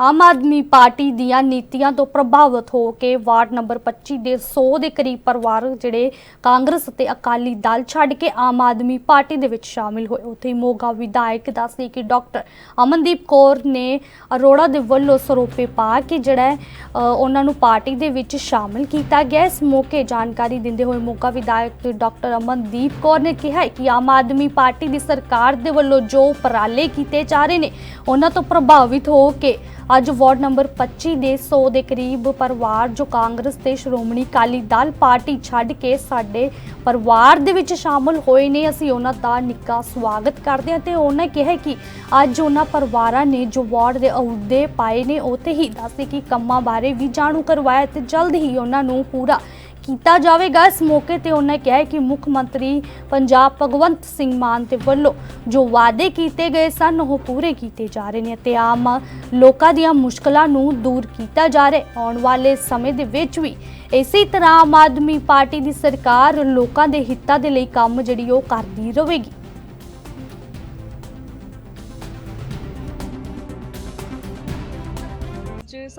Aam Aadmi party ਦੀਆਂ ਨੀਤੀਆਂ ਤੋਂ ਪ੍ਰਭਾਵਿਤ ਹੋ ਕੇ ਵਾਰਡ ਨੰਬਰ 25 ਦੇ 100 ਦੇ ਕਰੀਬ ਪਰਿਵਾਰ ਜਿਹੜੇ ਕਾਂਗਰਸ ਅਤੇ ਅਕਾਲੀ ਦਲ ਛੱਡ ਕੇ ਆਮ ਆਦਮੀ ਪਾਰਟੀ ਦੇ ਵਿੱਚ ਸ਼ਾਮਿਲ ਹੋਏ। ਉੱਥੇ ਮੋਗਾ ਵਿਧਾਇਕ ਦੱਸਦੇ ਕਿ ਡਾਕਟਰ ਅਮਨਦੀਪ ਕੌਰ ਨੇ ਅਰੋੜਾ ਦੇ ਵੱਲੋਂ ਸਰੋਪੇ ਪਾ ਕੇ ਜਿਹੜਾ ਉਹਨਾਂ ਨੂੰ ਪਾਰਟੀ ਦੇ ਵਿੱਚ ਸ਼ਾਮਿਲ ਕੀਤਾ ਗਿਆ। ਇਸ ਮੌਕੇ ਜਾਣਕਾਰੀ ਦਿੰਦੇ ਹੋਏ ਮੋਗਾ ਵਿਧਾਇਕ ਡਾਕਟਰ ਅਮਨਦੀਪ ਕੌਰ ਨੇ ਕਿਹਾ ਕਿ ਆਮ ਆਦਮੀ ਪਾਰਟੀ ਦੀ ਸਰਕਾਰ ਦੇ ਵੱਲੋਂ ਜੋ ਉਪਰਾਲੇ ਕੀਤੇ ਜਾ ਰਹੇ ਨੇ, ਉਹਨਾਂ ਤੋਂ ਪ੍ਰਭਾਵਿਤ ਹੋ ਕੇ ਅੱਜ ਵਾਰਡ ਨੰਬਰ 25 ਦੇ 100 ਦੇ ਕਰੀਬ ਪਰਿਵਾਰ ਜੋ ਕਾਂਗਰਸ ਤੇ ਸ਼੍ਰੋਮਣੀ ਅਕਾਲੀ ਦਲ ਪਾਰਟੀ ਛੱਡ ਕੇ ਸਾਡੇ ਪਰਿਵਾਰ ਦੇ ਵਿੱਚ ਸ਼ਾਮਲ ਹੋਏ ਨੇ, ਅਸੀਂ ਉਹਨਾਂ ਦਾ ਨਿੱਕਾ ਸਵਾਗਤ ਕਰਦੇ ਹਾਂ ਤੇ ਉਹਨਾਂ ਕਿਹਾ ਕਿ ਅੱਜ ਉਹਨਾਂ ਪਰਿਵਾਰਾਂ ਨੇ ਜੋ ਵਾਰਡ ਦੇ ਅਹੁਦੇ ਪਾਏ ਨੇ ਉਹ ਹੀ ਦੱਸੇ ਕਿ ਕੰਮਾਂ ਬਾਰੇ ਵੀ ਜਾਣੂ ਕਰਵਾਇਆ ਤੇ ਜਲਦ ਹੀ ਉਹਨਾਂ ਨੂੰ ਪੂਰਾ ਕੀਤਾ ਜਾਵੇਗਾ। ਇਸ ਮੌਕੇ ਤੇ ਉਹਨਾਂ ਕਿਹਾ ਕਿ ਮੁੱਖ ਮੰਤਰੀ ਪੰਜਾਬ ਭਗਵੰਤ ਸਿੰਘ ਮਾਨ ਦੇ ਵੱਲੋਂ ਜੋ ਵਾਅਦੇ ਕੀਤੇ ਗਏ ਸਨ, ਉਹ ਪੂਰੇ ਕੀਤੇ ਜਾ ਰਹੇ ਨੇ ਤੇ ਆਮ ਲੋਕਾਂ ਦੀਆਂ ਮੁਸ਼ਕਲਾਂ ਨੂੰ ਦੂਰ ਕੀਤਾ ਜਾ ਰਿਹਾ ਆਉਣ ਵਾਲੇ ਸਮੇਂ ਦੇ ਵਿੱਚ ਵੀ ਇਸੇ ਤਰ੍ਹਾਂ ਆਮ ਆਦਮੀ ਪਾਰਟੀ ਦੀ ਸਰਕਾਰ ਲੋਕਾਂ ਦੇ ਹਿੱਤਾਂ ਦੇ ਲਈ ਕੰਮ ਜਿਹੜੀ ਉਹ ਕਰਦੀ ਰਹੇਗੀ।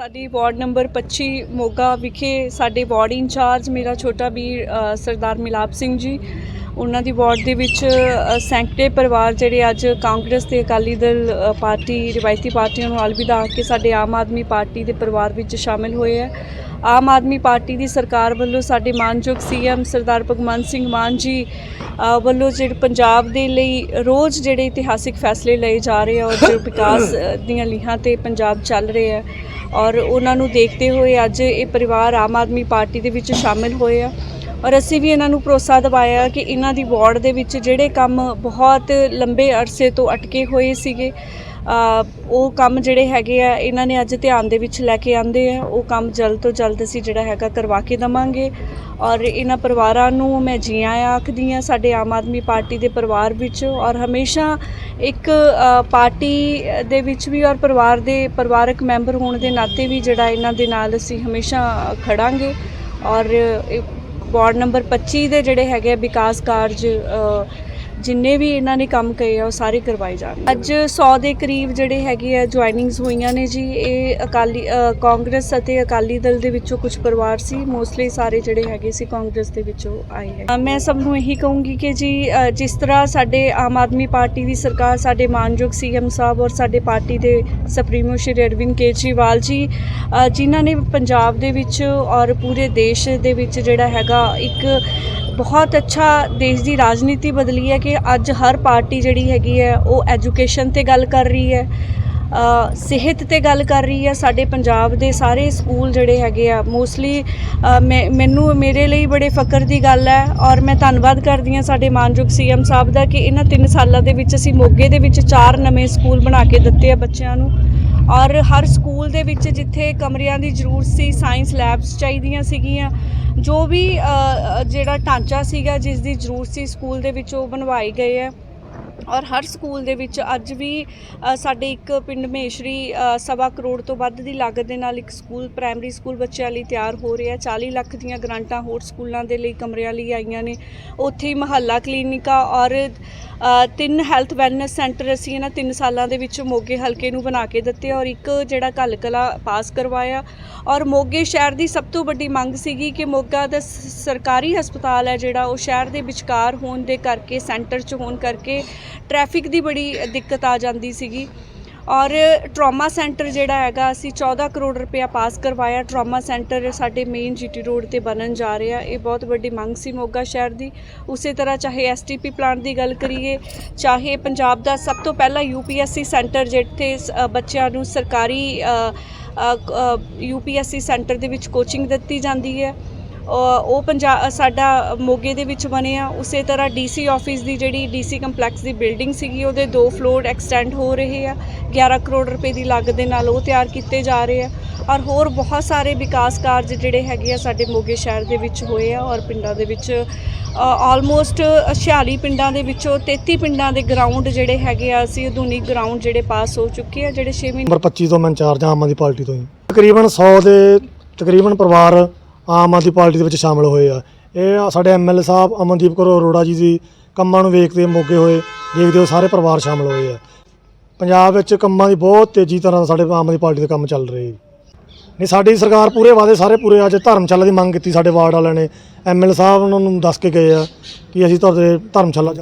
ਸਾਡੀ ਵਾਰਡ ਨੰਬਰ 25 ਮੋਗਾ ਵਿਖੇ ਸਾਡੇ ਵਾਰਡ ਇੰਚਾਰਜ ਮੇਰਾ ਛੋਟਾ ਵੀਰ ਸਰਦਾਰ ਮਿਲਾਪ ਸਿੰਘ ਜੀ ਉਹਨਾਂ ਦੀ ਵਾਰਡ ਦੇ ਵਿੱਚ ਸੈਂਕੜੇ ਪਰਿਵਾਰ ਜਿਹੜੇ ਅੱਜ ਕਾਂਗਰਸ ਤੇ ਅਕਾਲੀ ਦਲ ਪਾਰਟੀ, ਰਿਵਾਇਤੀ ਪਾਰਟੀਆਂ ਨੂੰ ਅਲਵਿਦਾ ਕੇ ਸਾਡੇ ਆਮ ਆਦਮੀ ਪਾਰਟੀ ਦੇ ਪਰਿਵਾਰ ਵਿੱਚ ਸ਼ਾਮਿਲ ਹੋਏ ਹੈ। ਆਮ ਆਦਮੀ ਪਾਰਟੀ ਦੀ ਸਰਕਾਰ ਵੱਲੋਂ ਸਾਡੇ ਮਾਨਯੋਗ ਸੀਐਮ ਸਰਦਾਰ ਭਗਵੰਤ ਸਿੰਘ ਮਾਨ ਜੀ ਵੱਲੋਂ ਜਿਹੜੇ ਪੰਜਾਬ ਦੇ ਲਈ ਰੋਜ਼ ਜਿਹੜੇ ਇਤਿਹਾਸਿਕ ਫੈਸਲੇ ਲਏ ਜਾ ਰਹੇ ਆ ਔਰ ਜੋ ਵਿਕਾਸ ਦੀਆਂ ਲੀਹਾਂ ਤੇ ਪੰਜਾਬ ਚੱਲ ਰਿਹਾ ਹੈ ਔਰ ਉਹਨਾਂ ਨੂੰ ਦੇਖਦੇ ਹੋਏ ਅੱਜ ਇਹ ਪਰਿਵਾਰ ਆਮ ਆਦਮੀ ਪਾਰਟੀ ਦੇ ਵਿੱਚ ਸ਼ਾਮਿਲ ਹੋਏ ਆ। ਔਰ ਅਸੀਂ ਵੀ ਇਹਨਾਂ ਨੂੰ ਭਰੋਸਾ ਦਿਵਾਇਆ ਕਿ ਇਹਨਾਂ ਦੀ ਵਾਰਡ ਦੇ ਵਿੱਚ ਜਿਹੜੇ ਕੰਮ ਬਹੁਤ ਲੰਬੇ ਅਰਸੇ ਤੋਂ ਅਟਕੇ ਹੋਏ ਸੀਗੇ ਉਹ ਕੰਮ ਜਿਹੜੇ ਹੈਗੇ ਆ, ਇਹਨਾਂ ਨੇ ਅੱਜ ਧਿਆਨ ਦੇ ਵਿੱਚ ਲੈ ਕੇ ਆਂਦੇ ਆ। ਉਹ ਕੰਮ ਜਲਦ ਤੋਂ ਜਲਦ ਅਸੀਂ ਜਿਹੜਾ ਹੈਗਾ ਕਰਵਾ ਕੇ ਦਵਾਂਗੇ। ਔਰ ਇਹਨਾਂ ਪਰਿਵਾਰਾਂ ਨੂੰ ਮੈਂ ਜੀ ਆਇਆਂ ਆਖਦੀ ਹਾਂ, ਸਾਡੇ ਆਮ ਆਦਮੀ ਪਾਰਟੀ ਦੇ ਪਰਿਵਾਰ ਵਿੱਚ। ਔਰ ਹਮੇਸ਼ਾ ਇੱਕ ਪਾਰਟੀ ਦੇ ਵਿੱਚ ਵੀ ਔਰ ਪਰਿਵਾਰ ਦੇ ਪਰਿਵਾਰਕ ਮੈਂਬਰ ਹੋਣ ਦੇ ਨਾਤੇ ਵੀ ਜਿਹੜਾ ਇਹਨਾਂ ਦੇ ਨਾਲ ਅਸੀਂ ਹਮੇਸ਼ਾ ਖੜਾਂਗੇ। ਔਰ ਵਾਰਡ ਨੰਬਰ 25 ਦੇ ਜਿਹੜੇ ਹੈਗੇ ਆ ਵਿਕਾਸ ਕਾਰਜ ਜਿੰਨੇ ਵੀ ਇਹਨਾਂ ਨੇ ਕੰਮ ਕਹੇ ਆ, ਉਹ ਸਾਰੇ ਕਰਵਾਏ ਜਾਣਗੇ। ਅੱਜ 100 ਦੇ ਕਰੀਬ ਜਿਹੜੇ ਹੈਗੇ ਆ ਜੁਆਇਨਿੰਗਸ ਹੋਈਆਂ ਨੇ ਜੀ, ਇਹ ਅਕਾਲੀ ਕਾਂਗਰਸ ਅਤੇ ਅਕਾਲੀ ਦਲ ਦੇ ਵਿੱਚੋਂ ਕੁਝ ਪਰਿਵਾਰ ਸੀ। ਮੋਸਟਲੀ ਸਾਰੇ ਜਿਹੜੇ ਹੈਗੇ ਸੀ ਕਾਂਗਰਸ ਦੇ ਵਿੱਚੋਂ ਆਏ ਹੈ ਮੈਂ ਸਭ ਨੂੰ ਇਹੀ ਕਹੂੰਗੀ ਕਿ ਜੀ ਜਿਸ ਤਰ੍ਹਾਂ ਸਾਡੇ ਆਮ ਆਦਮੀ ਪਾਰਟੀ ਦੀ ਸਰਕਾਰ ਸਾਡੇ ਮਾਨਯੋਗ ਸੀਐਮ ਸਾਹਿਬ ਔਰ ਸਾਡੇ ਪਾਰਟੀ ਦੇ ਸੁਪਰੀਮੋ ਸ਼੍ਰੀ ਅਰਵਿੰਦ ਕੇਜਰੀਵਾਲ ਜੀ ਜਿਨ੍ਹਾਂ ਨੇ ਪੰਜਾਬ ਦੇ ਵਿੱਚ ਔਰ ਪੂਰੇ ਦੇਸ਼ ਦੇ ਵਿੱਚ ਜਿਹੜਾ ਹੈਗਾ ਇੱਕ ਬਹੁਤ ਅੱਛਾ ਦੇਸ਼ ਦੀ ਰਾਜਨੀਤੀ ਬਦਲੀ ਹੈ ਕਿ ਅੱਜ ਹਰ ਪਾਰਟੀ ਜਿਹੜੀ ਹੈਗੀ ਹੈ, ਉਹ ਐਜੂਕੇਸ਼ਨ ਤੇ ਗੱਲ ਕਰ ਰਹੀ ਹੈ ਸਿਹਤ ਤੇ ਗੱਲ ਕਰ ਰਹੀ ਹੈ। ਸਾਡੇ ਪੰਜਾਬ ਦੇ ਸਾਰੇ ਸਕੂਲ ਜਿਹੜੇ ਹੈਗੇ ਆ ਮੋਸਟਲੀ ਮੈਨੂੰ, ਮੇਰੇ ਲਈ ਬੜੇ ਫਕਰ ਦੀ ਗੱਲ ਹੈ ਔਰ ਮੈਂ ਧੰਨਵਾਦ ਕਰਦੀ ਹਾਂ ਸਾਡੇ ਮਾਨਯੋਗ ਸੀਐਮ ਸਾਹਿਬ ਦਾ ਕਿ ਇਹਨਾਂ 3 ਸਾਲਾਂ ਦੇ ਵਿੱਚ ਅਸੀਂ ਮੋਗੇ ਦੇ ਵਿੱਚ ਚਾਰ ਨਵੇਂ ਸਕੂਲ ਬਣਾ ਕੇ ਦਿੱਤੇ ਆ ਬੱਚਿਆਂ ਨੂੰ। ਔਰ ਹਰ ਸਕੂਲ ਦੇ ਵਿੱਚ ਜਿੱਥੇ ਕਮਰਿਆਂ ਦੀ ਜ਼ਰੂਰਤ ਸੀ ਸਾਇੰਸ ਲੈਬਸ ਚਾਹੀਦੀਆਂ ਸੀਗੀਆਂ। ਜੋ ਵੀ ਜਿਹੜਾ ਢਾਂਚਾ ਸੀਗਾ, ਜਿਸ ਦੀ ਜ਼ਰੂਰਤ ਸੀ, ਸਕੂਲ ਦੇ ਵਿੱਚ ਉਹ ਬਣਵਾਏ ਗਏ ਆ ਔਰ ਹਰ ਸਕੂਲ ਦੇ ਵਿੱਚ ਅੱਜ ਵੀ ਸਾਡੇ ਇੱਕ ਪਿੰਡ ਮਹੇਸ਼ਰੀ ਸਵਾ ਕਰੋੜ ਤੋਂ ਵੱਧ ਦੀ ਲਾਗਤ ਦੇ ਨਾਲ ਇੱਕ ਸਕੂਲ, ਪ੍ਰਾਇਮਰੀ ਸਕੂਲ ਬੱਚਿਆਂ ਲਈ ਤਿਆਰ ਹੋ ਰਿਹਾ 40 ਲੱਖ ਦੀਆਂ ਗ੍ਰਾਂਟਾਂ ਹੋਰ ਸਕੂਲਾਂ ਦੇ ਲਈ ਕਮਰਿਆਂ ਲਈ ਆਈਆਂ ਨੇ। ਉੱਥੇ ਹੀ ਮਹੱਲਾ ਕਲੀਨਿਕਾਂ ਔਰ ਤਿੰਨ ਹੈਲਥ ਵੈਲਨੈਸ ਸੈਂਟਰ ਅਸੀਂ ਇਹਨਾਂ ਤਿੰਨ ਸਾਲਾਂ ਦੇ ਵਿੱਚ ਮੋਗੇ ਹਲਕੇ ਨੂੰ ਬਣਾ ਕੇ ਦਿੱਤੇ ਔਰ ਇੱਕ ਜਿਹੜਾ ਘੱਲ ਕਲਾ ਪਾਸ ਕਰਵਾਇਆ। ਔਰ ਮੋਗੇ ਸ਼ਹਿਰ ਦੀ ਸਭ ਤੋਂ ਵੱਡੀ ਮੰਗ ਸੀਗੀ ਕਿ ਮੋਗਾ ਦਾ ਸ- ਸਰਕਾਰੀ ਹਸਪਤਾਲ ਹੈ ਜਿਹੜਾ ਉਹ ਸ਼ਹਿਰ ਦੇ ਵਿਚਕਾਰ ਹੋਣ ਦੇ ਕਰਕੇ, ਸੈਂਟਰ 'ਚ ਹੋਣ ਕਰਕੇ ਟ੍ਰੈਫਿਕ ਦੀ ਬੜੀ ਦਿੱਕਤ ਆ ਜਾਂਦੀ ਸੀਗੀ। ਔਰ ਟਰਾਮਾ ਸੈਂਟਰ ਜਿਹੜਾ ਹੈਗਾ, ਅਸੀਂ 14 ਕਰੋੜ ਰੁਪਇਆ ਪਾਸ ਕਰਵਾਇਆ। ਟਰਾਮਾ ਸੈਂਟਰ ਸਾਡੇ ਮੇਨ ਜੀਟੀ ਰੋਡ ਤੇ ਬਣਨ ਜਾ ਰਿਹਾ। ਇਹ ਬਹੁਤ ਵੱਡੀ ਮੰਗ ਸੀ ਮੋਗਾ ਸ਼ਹਿਰ ਦੀ। ਉਸੇ ਤਰ੍ਹਾਂ ਚਾਹੇ ਐਸਟੀਪੀ ਪਲਾਂਟ ਦੀ ਗੱਲ ਕਰੀਏ, ਚਾਹੇ ਪੰਜਾਬ ਦਾ ਸਭ ਤੋਂ ਪਹਿਲਾ ਯੂਪੀਐਸਸੀ ਸੈਂਟਰ ਜਿੱਥੇ ਸ- ਬੱਚਿਆਂ ਨੂੰ ਸਰਕਾਰੀ ਯੂਪੀਐਸਸੀ ਸੈਂਟਰ ਦੇ ਵਿੱਚ ਕੋਚਿੰਗ ਦਿੱਤੀ ਜਾਂਦੀ ਹੈ। ਉਹ ਪੰਜਾਬ ਸਾਡਾ ਮੋਗੇ ਦੇ ਵਿੱਚ ਬਣਿਆ ਉਸੇ ਤਰ੍ਹਾਂ ਡੀਸੀ ਆਫਿਸ ਦੀ ਜਿਹੜੀ ਡੀਸੀ ਕੰਪਲੈਕਸ ਦੀ ਬਿਲਡਿੰਗ ਸੀਗੀ, ਉਹਦੇ ਦੋ ਫਲੋਰ ਐਕਸਟੈਂਡ ਹੋ ਰਹੇ ਆ। 11 ਕਰੋੜ ਰੁਪਏ ਦੀ ਲਾਗਤ ਦੇ ਨਾਲ ਉਹ ਤਿਆਰ ਕੀਤੇ ਜਾ ਰਹੇ ਆ। ਔਰ ਹੋਰ ਬਹੁਤ ਸਾਰੇ ਵਿਕਾਸ ਕਾਰਜ ਜਿਹੜੇ ਹੈਗੇ ਆ ਸਾਡੇ ਮੋਗੇ ਸ਼ਹਿਰ ਦੇ ਵਿੱਚ ਹੋਏ ਆ ਔਰ ਪਿੰਡਾਂ ਦੇ ਵਿੱਚ ਆਲਮੋਸਟ 46 ਪਿੰਡਾਂ ਦੇ ਵਿੱਚੋਂ 33 ਪਿੰਡਾਂ ਦੇ ਗਰਾਊਂਡ ਜਿਹੜੇ ਹੈਗੇ ਆ, ਅਸੀਂ ਆਧੁਨਿਕ ਗਰਾਊਂਡ ਜਿਹੜੇ ਪਾਸ ਹੋ ਚੁੱਕੇ ਆ, ਜਿਹੜੇ 6 ਮਹੀਨੇ ਨੰਬਰ 25 ਤੋਂ ਮੈਂ ਇੰਚਾਰਜ ਆਮ ਆਦਮੀ ਪਾਰਟੀ ਤੋਂ ਹੀ। ਤਕਰੀਬਨ 100 ਦੇ ਤਕਰੀਬਨ ਪਰਿਵਾਰ ਆਮ ਆਦਮੀ ਪਾਰਟੀ ਦੇ ਵਿੱਚ ਸ਼ਾਮਲ ਹੋਏ ਆ। ਇਹ ਸਾਡੇ ਐਮਐਲਏ ਸਾਹਿਬ ਅਮਨਦੀਪ ਕੌਰ ਅਰੋੜਾ ਜੀ ਦੀ ਕੰਮਾਂ ਨੂੰ ਵੇਖਦੇ ਮੋਗੇ ਹੋਏ, ਦੇਖਦੇ ਹੋ ਸਾਰੇ ਪਰਿਵਾਰ ਸ਼ਾਮਲ ਹੋਏ ਆ। ਪੰਜਾਬ ਵਿੱਚ ਕੰਮਾਂ ਦੀ ਬਹੁਤ ਤੇਜ਼ੀ ਤਰ੍ਹਾਂ ਸਾਡੇ ਆਮ ਆਦਮੀ ਪਾਰਟੀ ਦੇ ਕੰਮ ਚੱਲ ਰਹੇ ਜੀ ਨਹੀਂ, ਸਾਡੀ ਸਰਕਾਰ ਪੂਰੇ ਵਾਅਦੇ ਸਾਰੇ ਪੂਰੇ ਅੱਜ ਧਰਮਸ਼ਾਲਾ ਦੀ ਮੰਗ ਕੀਤੀ ਸਾਡੇ ਵਾਰਡ ਵਾਲਿਆਂ ਨੇ। ਐਮਐਲ ਸਾਹਿਬ ਉਹਨਾਂ ਨੂੰ ਦੱਸ ਕੇ ਗਏ ਆ ਕਿ ਅਸੀਂ ਤੁਹਾਡੇ ਧਰਮਸ਼ਾਲਾ